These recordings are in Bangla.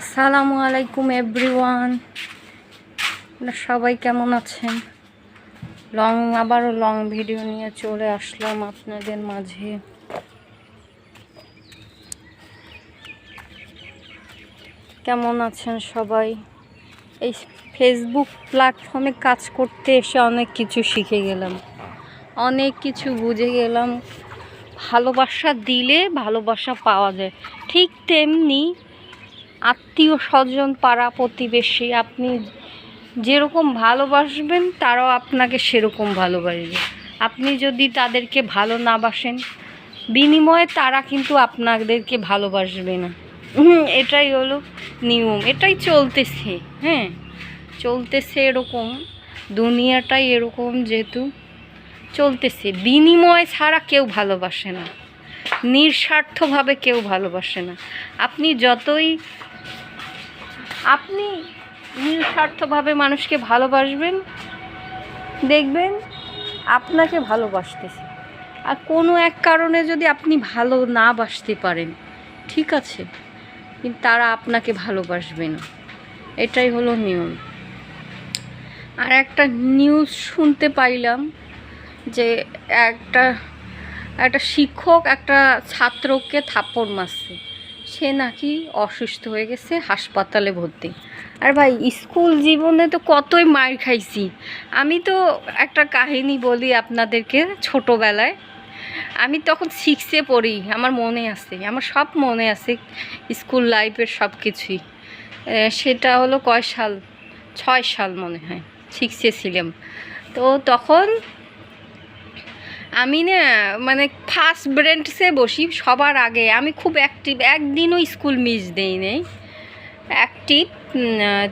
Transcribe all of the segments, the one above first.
আসসালামু আলাইকুম, এভরিওয়ান। সবাই কেমন আছেন? লং, আবারও লং ভিডিও নিয়ে চলে আসলাম আপনাদের মাঝে। কেমন আছেন সবাই? এই ফেসবুক প্ল্যাটফর্মে কাজ করতে এসে অনেক কিছু শিখে গেলাম। অনেক কিছু বুঝে গেলাম। ভালোবাসা দিলে ভালোবাসা পাওয়া যায়। ঠিক তেমনি আত্মীয় স্বজন পাড়া প্রতিবেশী, আপনি যেরকম ভালোবাসবেন, তারাও আপনাকে সেরকম ভালোবাসবে। আপনি যদি তাদেরকে ভালো না বাসেন, বিনিময়ে তারা কিন্তু আপনাদেরকে ভালোবাসবে না। এটাই হলো নিয়ম, এটাই চলতেছে হ্যাঁ চলতেছে এরকম, দুনিয়াটাই এরকম যেহেতু চলতেছে। বিনিময় ছাড়া কেউ ভালোবাসে না, নিঃস্বার্থভাবে কেউ ভালোবাসে না। আপনি যতই আপনি নিঃস্বার্থভাবে মানুষকে ভালোবাসবেন, দেখবেন আপনাকে ভালোবাসতেছে। আর কোনো এক কারণে যদি আপনি ভালো না বাসতে পারেন, ঠিক আছে, কিন্তু তারা আপনাকে ভালোবাসবে না। এটাই হলো নিয়ম। আর একটা নিউজ শুনতে পাইলাম যে একটা একটা শিক্ষক একটা ছাত্রকে থাপ্পড় মারছে। সে নাকি অসুস্থ হয়ে গেছে, হাসপাতালে ভর্তি। আর ভাই, স্কুল জীবনে তো কতই মার খাইছি। আমি তো একটা কাহিনী বলি আপনাদেরকে ছোটোবেলায়। আমি তখন সিক্সে পড়ি, আমার মনে আছে, আমার সব মনে আছে স্কুল লাইফের সব কিছুই। সেটা হলো কয় সাল? ছয় সাল মনে হয় সিক্সে ছিলাম। তো তখন আমি না মানে ফার্স্ট ব্রেন্টসে বসি সবার আগে। আমি খুব অ্যাক্টিভ একদিনও স্কুল মিস দেই নেই। অ্যাক্টিভ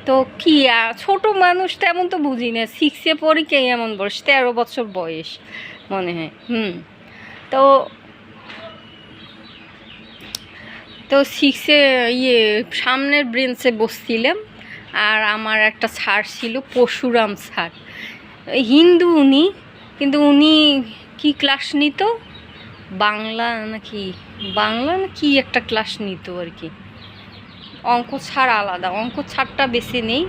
তো কি ছোটো মানুষ তেমন তো বুঝি না। সিক্সে পড়ি কে এমন বয়স? তেরো বছর বয়স, মনে হয়। হুম, তো তো সিক্সে ইয়ে সামনের ব্রেঞ্চে বসছিলাম। আর আমার একটা স্যার ছিল পশুরাম স্যার হিন্দু উনি, কিন্তু উনি কি ক্লাস নিত? বাংলা নাকি, বাংলা না কি একটা ক্লাস নিত আর কি? অঙ্ক ছাড় আলাদা, অঙ্ক ছাড়টা বেশি নেই,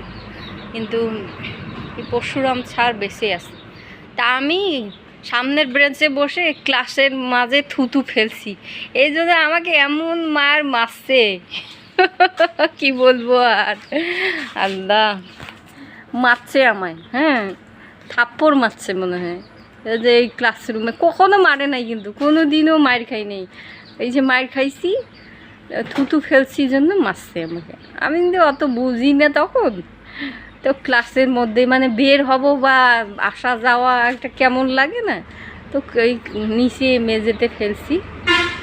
কিন্তু পরশুরাম ছাড় বেশি আছে। তা আমি সামনের ব্রেঞ্চে বসে ক্লাসের মাঝে থুতু ফেলছি। এই জন্য আমাকে এমন মার মারছে। কি বলব আর? আল্লাহ। মারছে আমায় হ্যাঁ। থাপ্পড় মারছে মনে হয়। যে এই ক্লাসরুমে কখনো মারে নাই কিন্তু কোনো দিনও মার খাই নেই। এই যে মার খাইছি, থুতু ফেলছি জন্য মারছে আমাকে। আমি কিন্তু অত বুঝি না তখন। তো ক্লাসের মধ্যে মানে বের হব বা আসা যাওয়া একটা কেমন লাগে না? তো এই নিচে মেঝেতে ফেলছি।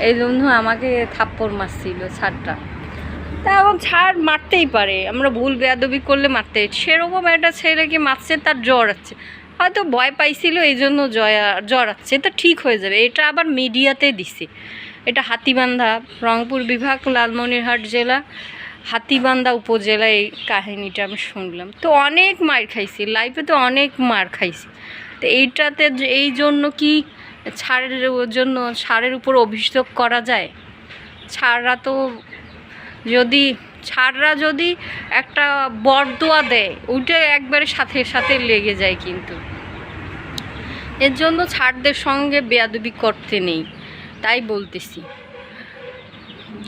এই জন্য আমাকে থাপ্পড় মারছিল ছাড়টা তা এখন ছাড় মারতেই পারে। আমরা ভুল বেয়াদবি করলে মারতে সেরকম একটা ছেলেকে মারছে? তার জ্বর আছে। হয়তো ভয় পাইছিল এই জন্য জয়া আছে এটা ঠিক হয়ে যাবে। এটা আবার মিডিয়াতে দিছে। এটা হাতিবান্ধা, রংপুর বিভাগ, লালমনিরহাট জেলা, হাতিবান্ধা উপজেলা এই কাহিনীটা আমি শুনলাম। তো অনেক মার খাইছি লাইফে তো অনেক মার খাইছি। তো এইটাতে এই জন্য কি ছাড়ের জন্য, ছাড়ের উপর অভিযোগ করা যায়? ছাড়রা তো যদি ছাড়রা যদি একটা বরদোয়া দেয়, ওইটা একবারে সাথে সাথে লেগে যায় কিন্তু। এর জন্য ছাড়দের সঙ্গে বেয়াদবি করতে নেই, তাই বলতেছি।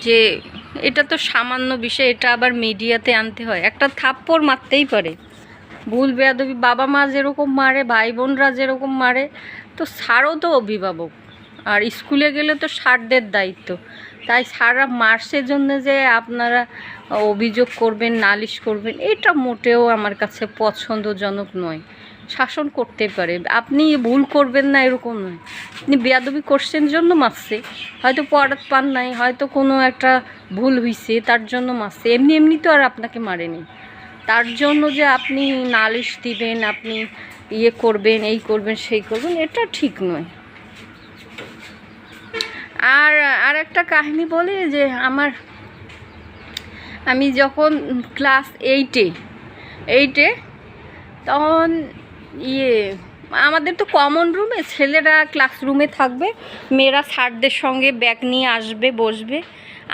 যে এটা তো সামান্য বিষয়, এটা আবার মিডিয়াতে আনতে হয়। একটা থাপ্পড় মারতেই পারে। ভুল বেয়াদবি, বাবা মা যেরকম মারে, ভাই বোনরা যেরকম মারে, তো স্যারও তো অভিভাবক। আর স্কুলে গেলে তো স্যারদের দায়িত্ব। তাই সারা মার্সের জন্য যে আপনারা অভিযোগ করবেন, নালিশ করবেন, এটা মোটেও আমার কাছে পছন্দজনক নয়। শাসন করতে পারে। আপনি ভুল করবেন না, এরকম নয়। আপনি বেয়াদবি করছেন জন্য মারছে। হয়তো পড়াত পান নাই, হয়তো কোনো একটা ভুল হয়েছে তার জন্য মারছে। এমনি এমনি তো আর আপনাকে মারেনি। তার জন্য যে আপনি নালিশ দিবেন, আপনি ইয়ে করবেন, এই করবেন, সেই করবেন, এটা ঠিক নয়। আর আর একটা কাহিনী বলি যে আমার, আমি যখন ক্লাস এইটে এইটে তখন ইয়ে আমাদের তো কমন রুমে ছেলেরা ক্লাসরুমে থাকবে, মেয়েরা স্যারদের সঙ্গে ব্যাগ নিয়ে আসবে, বসবে,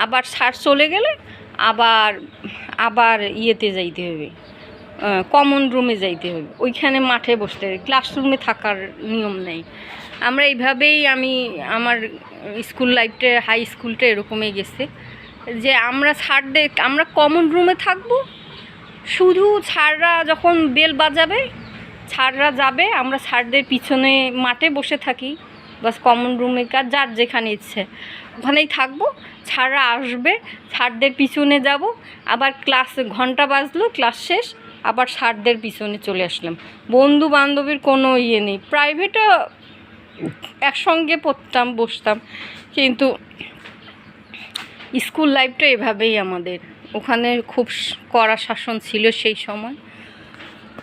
আবার স্যার চলে গেলে আবার আবার ইয়েতে যাইতে হবে কমন রুমে যাইতে হবে, ওইখানে মাঠে বসতে হবে ক্লাসরুমে থাকার নিয়ম নেই। আমরা এইভাবেই আমি আমার স্কুল লাইফটা, হাই স্কুলটা এরকমই গেছে। যে আমরা স্যারদের আমরা কমন রুমে থাকব, শুধু স্যাররা যখন বেল বাজাবে স্যাররা যাবে, আমরা স্যারদের পিছনে মাঠে বসে থাকি, বাস কমন রুমে কাজ যার যেখানে ইচ্ছে। ওখানেই থাকব স্যাররা আসবে স্যারদের পিছনে যাব, আবার ক্লাস ঘণ্টা বাজলো, ক্লাস শেষ, আবার স্যারদের পিছনে চলে আসলাম। বন্ধু বান্ধবীর কোনো ইয়ে নেই। প্রাইভেটে একসঙ্গে পড়তাম, বসতাম। কিন্তু স্কুল লাইফটা এভাবেই আমাদের। ওখানে খুব কড়া শাসন ছিল সেই সময়।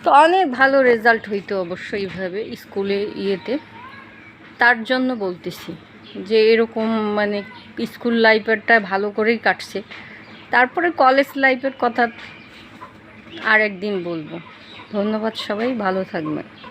তো অনেক ভালো রেজাল্ট হইতো অবশ্যই এইভাবে স্কুলে ইয়েতে। তার জন্য বলতেছি যে এরকম মানে স্কুল লাইফেরটা ভালো করেই কাটছে। তারপরে কলেজ লাইফের কথা আর একদিন বলব। ধন্যবাদ সবাই, ভালো থাকবেন।